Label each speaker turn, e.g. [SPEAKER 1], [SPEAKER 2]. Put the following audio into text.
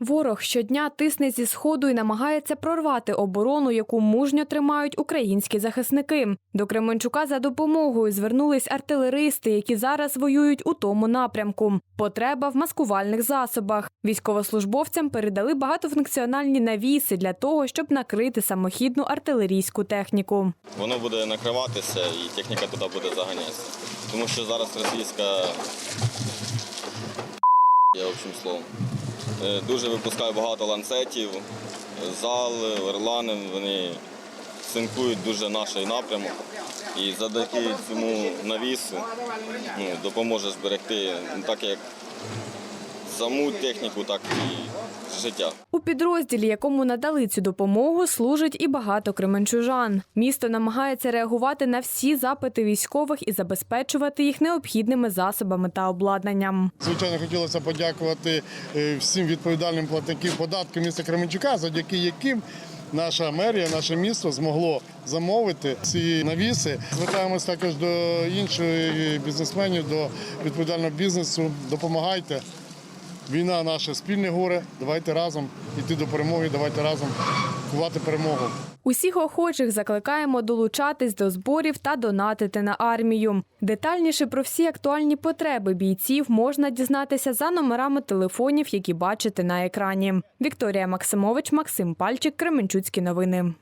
[SPEAKER 1] Ворог щодня тисне зі сходу і намагається прорвати оборону, яку мужньо тримають українські захисники. До Кременчука за допомогою звернулись артилеристи, які зараз воюють у тому напрямку. Потреба в маскувальних засобах. Військовослужбовцям передали багатофункціональні навіси для того, щоб накрити самохідну артилерійську техніку.
[SPEAKER 2] Воно буде накриватися і техніка туди буде заганятися. Тому що зараз російська я общим словом. е, Дуже випускаю багато ланцетів, зал, орлани, вони синкують дуже наш напрямок. І завдяки цьому навісу ну, допоможе зберегти так як саму техніку, так і життя.
[SPEAKER 1] У підрозділі, якому надали цю допомогу, служить і багато кременчужан. Місто намагається реагувати на всі запити військових і забезпечувати їх необхідними засобами та обладнанням.
[SPEAKER 3] Звичайно, хотілося подякувати е, всім відповідальним платникам податків міста Кременчука, завдяки яким наша мерія, наше місто змогло замовити ці навіси. Звертаємось також до інших бізнесменів, до відповідального бізнесу. Допомагайте. Війна наше спільне горе. Давайте разом йти до перемоги, давайте разом кувати перемогу.
[SPEAKER 1] Усіх охочих закликаємо долучатись до зборів та донатити на армію. Детальніше про всі актуальні потреби бійців можна дізнатися за номерами телефонів, які бачите на екрані. Вікторія Максимович, Максим Пальчик, Кременчуцькі новини.